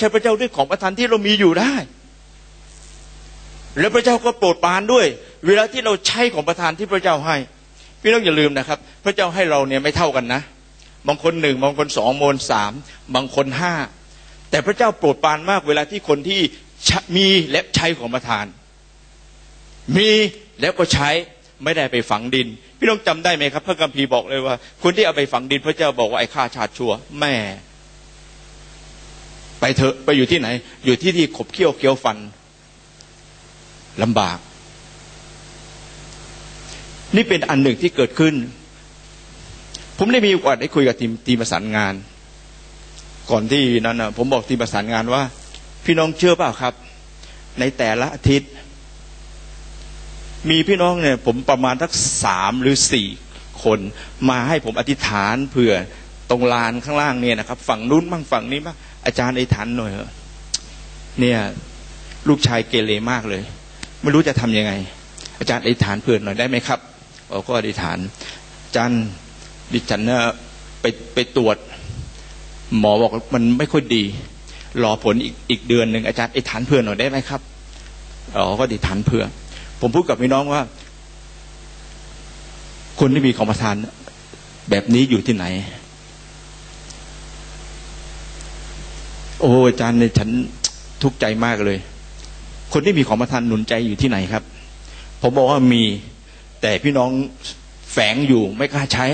ใช้พระเจ้าด้วยของประทานที่เรามีอยู่ได้ แล้วพระเจ้าก็โปรดปรานด้วย เวลาที่เราใช้ของประทานที่พระเจ้าให้ พี่น้องอย่าลืมนะครับ พระเจ้าให้เราเนี่ยไม่เท่ากันนะ บางคนหนึ่งบางคนสองบางคนสามบางคนห้าแต่พระเจ้าโปรดปรานมาก เวลาที่คนที่มีและใช้ของประทาน มีแล้วก็ใช้ไม่ได้ไปฝังดิน พี่น้องจำได้ไหมครับ พระคัมภีร์บอกเลยว่าคนที่เอาไปฝังดิน พระเจ้าบอกว่าไอ้ข้าชาติชั่วแม่ ไปเถอะไปอยู่ที่ไหน อยู่ที่ที่ขบเคี้ยวเคี้ยวฟันลำบาก นี่เป็นอันหนึ่งที่เกิดขึ้น ผมได้มีโอกาสได้คุยกับทีมทีมประสานงาน ก่อนที่นั้นนะผมบอกทีมประสานงานว่า พี่น้องเชื่อเปล่าครับ ในแต่ละอาทิตย์ มีพี่น้องเนี่ยผมประมาณทักสามหรือสี่คนมาให้ผมอธิษฐานเผื่อตรงลานข้างล่างเนี่ยนะครับ ฝั่งนู้นบ้างฝั่งนี้บ้าง อาจารย์ไอธิษฐานหน่อยเถอะเนี่ย ลูกชายเกเรมากเลย ไม่รู้จะทํำยังไง อาจารย์ไอธิษฐานเผื่อนหน่อยได้ไหมครับเราก็อธิษฐานอาจารย์ดิฉันเนี่ยไปไปตรวจ หมอบอกมันไม่ค่อยดี รอผลอีกอีกเดือนหนึ่งอาจารย์ไอธิษฐานเผื่อนหน่อยได้ไหมครับเราก็อธิษฐานเผื่อ ผมพูดกับพี่น้องว่า คนที่มีของประทานแบบนี้อยู่ที่ไหน โอ้อาจารย์เนี่ยฉันทุกข์ใจมากเลย คนที่มีของประทานหนุนใจอยู่ที่ไหนครับ ผมบอกว่ามีแต่พี่น้องแฝงอยู่ไม่กล้าใช้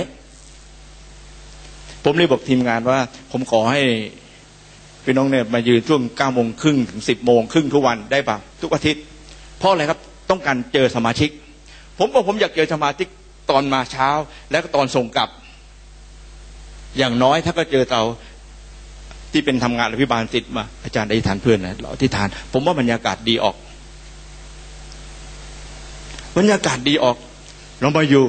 ผมเลยบอกทีมงานว่า ผมขอให้พี่น้องเนี่ยมายืนช่วงเก้าโมงครึ่งถึงสิบโมงครึ่งทุกวันได้ปะทุกอาทิตย์ เพราะอะไรครับต้องการเจอสมาชิก ผมบอกผมอยากเจอสมาชิกตอนมาเช้า แล้วก็ตอนส่งกลับ อย่างน้อยถ้าก็เจอเรา ที่เป็นทำงานอภิบาลติดมาอาจารย์ได้ทานเพื่อนนะเราที่ทาน ผมว่าบรรยากาศดีออก บรรยากาศดีออก เรามาอยู่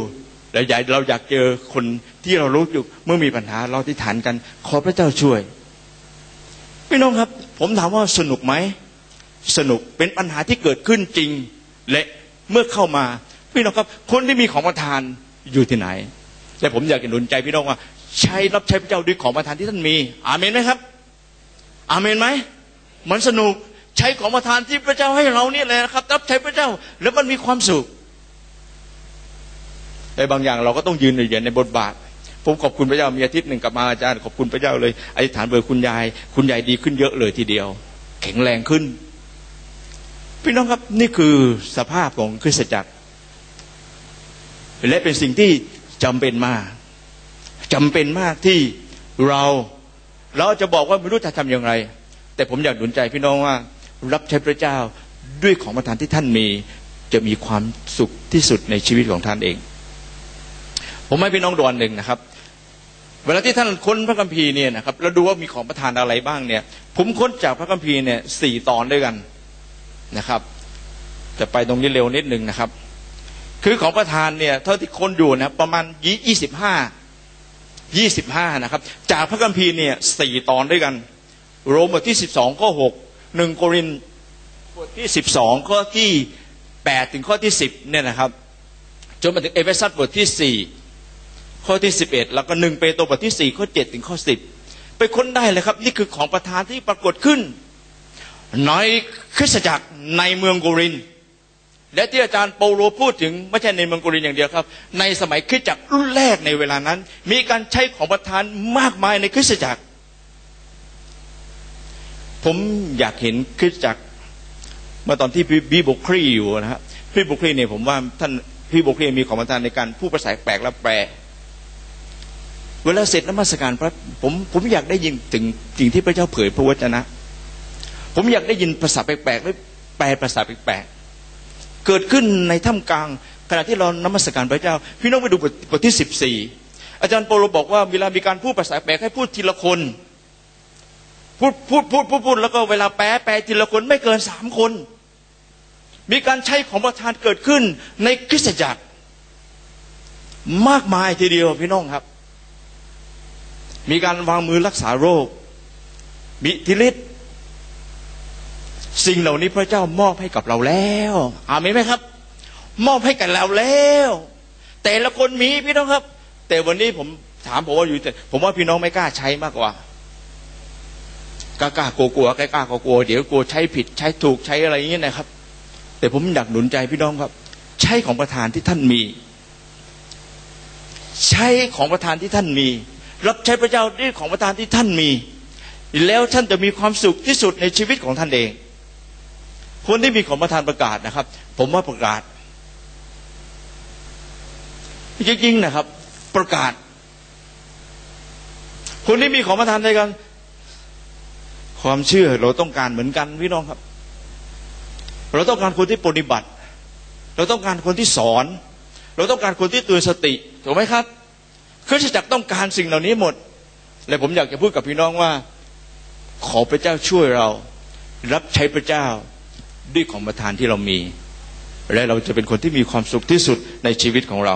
แล้วใหญ่เราอยากเจอคนที่เรารู้อยู่เมื่อมีปัญหา เราที่ฐานกัน ขอพระเจ้าช่วยพี่น้องครับ ผมถามว่าสนุกไหมสนุกเป็นปัญหาที่เกิดขึ้นจริง และเมื่อเข้ามาพี่น้องครับ คนที่มีของประทานอยู่ที่ไหน แต่ผมอยากจะหนุนใจพี่น้องว่าใช้รับใช้พระเจ้าด้วยของประทานที่ท่านมี อาเมนไหมครับ อาเมนไหมมันสนุกใช้ของประทานที่พระเจ้าให้เราเนี่ยแหละครับรับใช้พระเจ้า แล้วมันมีความสุข แต่บางอย่างเราก็ต้องยืนอยู่ในบทบาทผมขอบคุณพระเจ้ามีอาทิตย์หนึ่งกลับมาอาจารย์ขอบคุณพระเจ้าเลยอธิษฐานเบอร์คุณยาย คุณยายดีขึ้นเยอะเลยทีเดียว แข็งแรงขึ้น พี่น้องครับนี่คือสภาพของคริสตจักร และเป็นสิ่งที่จำเป็นมากจำเป็นมากที่เรา เราจะบอกว่าไม่รู้จะทำอย่างไร แต่ผมอยากหนุนใจพี่น้องว่ารับใช้พระเจ้าด้วยของประทานที่ท่านมีจะมีความสุขที่สุดในชีวิตของท่านเอง ผมให้พี่น้องดูอันหนึ่งนะครับ เวลาที่ท่านค้นพระคัมภีร์เนี่ยนะครับเราดูว่ามีของประทานอะไรบ้างเนี่ย ผมค้นจากพระคัมภีร์เนี่ยสี่ตอนด้วยกันนะครับ จะไปตรงนี้เร็วนิดหนึ่งนะครับ คือของประทานเนี่ยเท่าที่ค้นอยู่นะประมาณยี่สิบห้า ยี่สิบห้านะครับ จากพระคัมภีร์เนี่ยสี่ตอนด้วยกัน โรมบทที่สิบสองข้อหกหนึ่งโครินบทที่สิบสองข้อที่แปดถึงข้อที่สิบเนี่ยนะครับ จนมาถึงเอเฟซัสบทที่สี่ข้อที่สิบเอ็ดแล้วก็หนึ่งเปโตรบทที่สี่ข้อเจ็ดถึงข้อสิบไปค้นได้เลยครับ นี่คือของประธานที่ปรากฏขึ้น ในคริสตจักรในเมืองโกริน และที่อาจารย์เปาโลพูดถึงไม่ใช่ในเมืองกรินอย่างเดียวครับ ในสมัยคริสตจักรรุ่นแรกในเวลานั้น มีการใช้ของประทานมากมายในคริสตจักร ผมอยากเห็นคริสตจักรเมื่อตอนที่พี่บุครีอยู่นะฮะพี่บุครีเนี่ยผมว่าท่านพี่บุครีมีของประทานในการพูดภาษาแปลกและแปลเวลาเสร็จนมัสการพระผมผมอยากได้ยินถึงสิ่งที่พระเจ้าเผยพระวจนะ ผมอยากได้ยินภาษาแปลกๆหรือแปลภาษาแปลก เกิดขึ้นในถ้ำกลาง ขณะที่เรานมัสการพระเจ้า พี่น้องไปดูบทที่สิบสี่อาจารย์โปโลบอกว่าเวลามีการพูดภาษาแปลกให้พูดทีละคนพูดพูดพูดพูดพูดแล้วก็เวลาแปลแปลทีละคนไม่เกินสามคน มีการใช้ของประทานเกิดขึ้นในคริสตจักร มากมายทีเดียวพี่น้องครับ มีการวางมือรักษาโรค มีทิฤทธิ์ สิ่งเหล่านี้พระเจ้ามอบให้กับเราแล้วอามนไหมครับ มอบให้กับเราแล้ว แต่ละคนมีพี่น้องครับ แต่วันนี้ผมถามผมว่าอยู่แต่ผมว่าพี่น้องไม่กล้าใช้มากกว่ากล้ากล้ากลัวกลัวกล้ากล้ากลัวกลัวเดี๋ยวกลัวใช้ผิดใช้ถูกใช้อะไรอย่างเงี้ยนะครับ แต่ผมอยากหนุนใจพี่น้องครับ ใช้ของประธานที่ท่านมี ใช้ของประธานที่ท่านมี รับใช้พระเจ้าด้วยของประธานที่ท่านมี แล้วท่านจะมีความสุขที่สุดในชีวิตของท่านเอง คนที่มีของประธานประกาศนะครับ ผมว่าประกาศจริงๆนะครับ ประกาศ คนที่มีของประทานในกัน ความเชื่อเราต้องการเหมือนกันพี่น้องครับ เราต้องการคนที่ปฏิบัติ เราต้องการคนที่สอน เราต้องการคนที่เตือนสติถูกไหมครับคริสตจักรต้องการสิ่งเหล่านี้หมด และผมอยากจะพูดกับพี่น้องว่า ขอพระเจ้าช่วยเรา รับใช้พระเจ้า ด้วยของประทานที่เรามี และเราจะเป็นคนที่มีความสุขที่สุดในชีวิตของเรา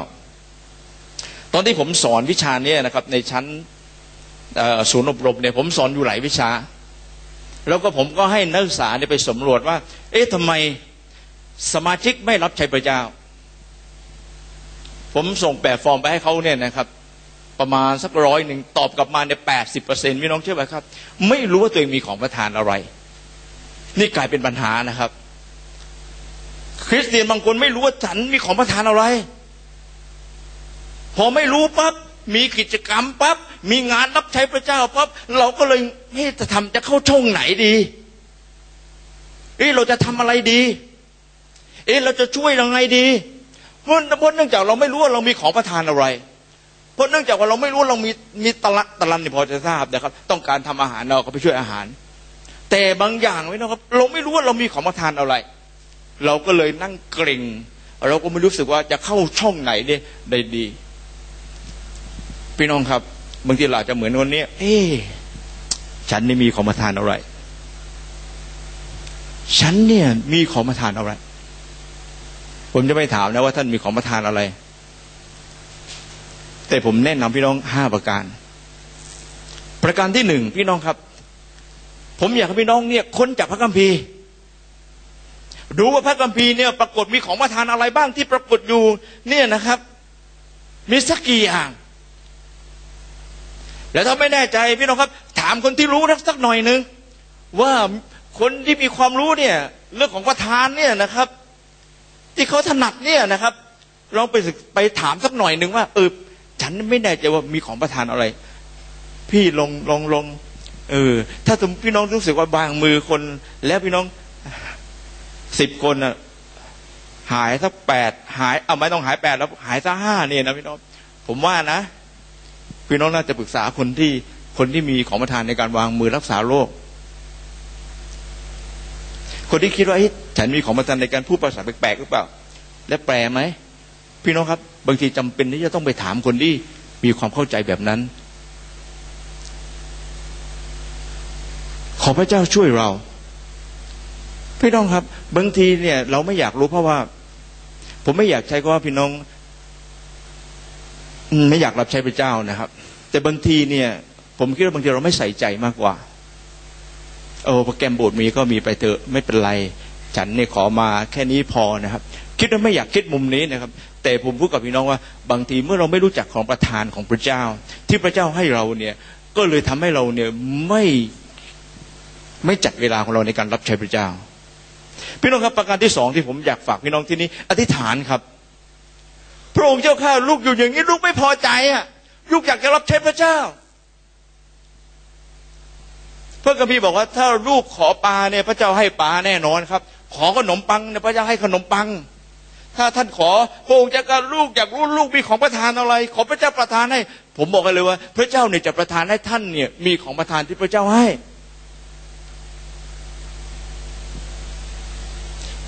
ตอนที่ผมสอนวิชานี้นะครับ ในชั้นศูนย์อบรมเนี่ยผมสอนอยู่หลายวิชา แล้วก็ผมก็ให้นักศึกษาเนี่ยไปสำรวจว่า เอ๊ะทำไมสมาชิกไม่รับใช้พระเจ้า ผมส่งแปะฟอร์มไปให้เขาเนี่ยนะครับประมาณสักร้อยหนึ่งตอบกลับมาเนี่ยแปดสิบเปอร์เซ็นต์พี่น้องเชื่อไหมครับ ไม่รู้ว่าตัวเองมีของประทานอะไร นี่กลายเป็นปัญหานะครับ คริสเตียนบางคนไม่รู้ว่าฉันมีของประทานอะไร พอไม่รู้ปั๊บมีกิจกรรมปั๊บมีงานรับใช้พระเจ้าปั๊บเราก็เลยเฮ้จะทำจะเข้าช่องไหนดีเอ้เราจะทำอะไรดี เอ้เราจะช่วยยังไงดีเพราะเพราะเนื่องจากเราไม่รู้ว่าเรามีของประทานอะไร เพราะเนื่องจากว่าเราไม่รู้เรามีมีตะละตะลันนี่พอจะทราบนะครับ ต้องการทำอาหารเราก็ไปช่วยอาหาร แต่บางอย่างไว้นะครับ เราไม่รู้ว่าเรามีของประทานอะไร เราก็เลยนั่งเกรงเราก็ไม่รู้สึกว่าจะเข้าช่องไหนได้ดี พี่น้องครับบางทีเราจะเหมือนคนนี้เอ๊ฉันนี่มีของมาทานอะไร ฉันเนี่ยมีของมาทานอะไร ผมจะไม่ถามนะว่าท่านมีของมาทานอะไร แต่ผมแนะนำพี่น้องห้าประการ ประการที่หนึ่งพี่น้องครับ ผมอยากให้พี่น้องเนี่ยค้นจากพระคัมภีร์ ดูว่าพระคัมภีร์เนี่ยปรากฏมีของมาทานอะไรบ้างที่ปรากฏอยู่ เนี่ยนะครับ มีสักกี่อย่างแล้วถ้าไม่แน่ใจพี่น้องครับ ถามคนที่รู้สักหน่อยหนึ่งว่าคนที่มีความรู้เนี่ย เรื่องของประธานเนี่ยนะครับ ที่เขาถนัดเนี่ยนะครับลองไปไปถามสักหน่อยหนึ่งว่าเออฉันไม่แน่ใจว่ามีของประธานอะไร พี่ลงลงลงเออถ้าพี่น้องรู้สึกว่าบางมือคน แล้วพี่น้อง สิบคนอะหายสักแปดหายเอาไม่ต้องหายแปดแล้วหายสักห้าเนี่ยนะพี่น้องผมว่านะพี่น้องน่าจะปรึกษาคนที่คนที่มีของประทานในการวางมือรักษาโรคคนที่คิดว่าฉันมีของประทานในการพูดภาษาแปลกๆหรือเปล่า และแปลไหมพี่น้องครับ บางทีจำเป็นที่จะต้องไปถามคนที่มีความเข้าใจแบบนั้น ขอพระเจ้าช่วยเรา พี่น้องครับ บางทีเนี่ย เราไม่อยากรู้เพราะว่า ผมไม่อยากใช้ก็ว่าพี่น้อง ไม่อยากรับใช้พระเจ้านะครับ แต่บางทีเนี่ย ผมคิดว่าบางทีเราไม่ใส่ใจมากกว่าโอ้โปรแกรมโบสถ์มีก็มีไปเถอะไม่เป็นไร ฉันเนี่ยขอมาแค่นี้พอนะครับ คิดว่าไม่อยากคิดมุมนี้นะครับ แต่ผมพูดกับพี่น้องว่า บางทีเมื่อเราไม่รู้จักของประทานของพระเจ้า ที่พระเจ้าให้เราเนี่ย ก็เลยทำให้เราเนี่ยไม่ไม่จัดเวลาของเราในการรับใช้พระเจ้า พี่น้องครับประการที่สองที่ผมอยากฝากพี่น้องที่นี้ อธิษฐานครับ พระองค์เจ้าข้าลูกอยู่อย่างนี้ลูกไม่พอใจอะลูกอยากจะรับใช้พระเจ้า พระกัมพีบอกว่า ถ้าลูกขอปลาเนี่ยพระเจ้าให้ปลาแน่นอนครับ ขอขนมปังเนี่ยพระเจ้าให้ขนมปัง ถ้าท่านขอพระองค์จะการลูกอยากรู้ลูกมีของประทานอะไร ขอพระเจ้าประทานให้ ผมบอกกันเลยว่า พระเจ้าเนี่ยจะประทานให้ท่านเนี่ย มีของประทานที่พระเจ้าให้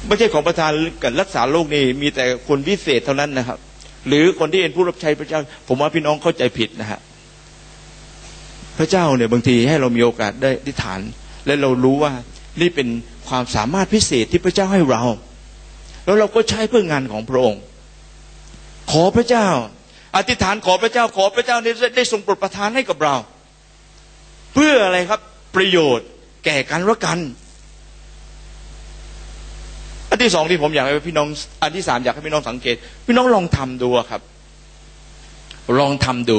ไม่ใช่ของประทานกับรักษาโรคนี่มีแต่คนพิเศษเท่านั้นนะครับ หรือคนที่เป็นผู้รับใช้พระเจ้า ผมว่าพี่น้องเข้าใจผิดนะฮะพระเจ้าเนี่ยบางทีให้เรามีโอกาสได้ทิฐาน และเรารู้ว่านี่เป็นความสามารถพิเศษที่พระเจ้าให้เรา แล้วเราก็ใช้เพื่องานของพระองค์ ขอพระเจ้า อธิษฐานขอพระเจ้าขอพระเจ้าได้ได้ทรงโปรดประทานให้กับเรา เพื่ออะไรครับประโยชน์แก่กันและกัน นที่สองที่ผมอยากให้พี่น้อง อันที่สามอยากให้พี่น้องสังเกต พี่น้องลองทำดูครับ ลองทำดู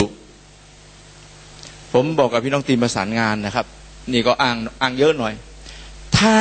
ผมบอกกับพี่น้องทีมประสานงานนะครับ นี่ก็อ้างอ้างเยอะหน่อย ถ้า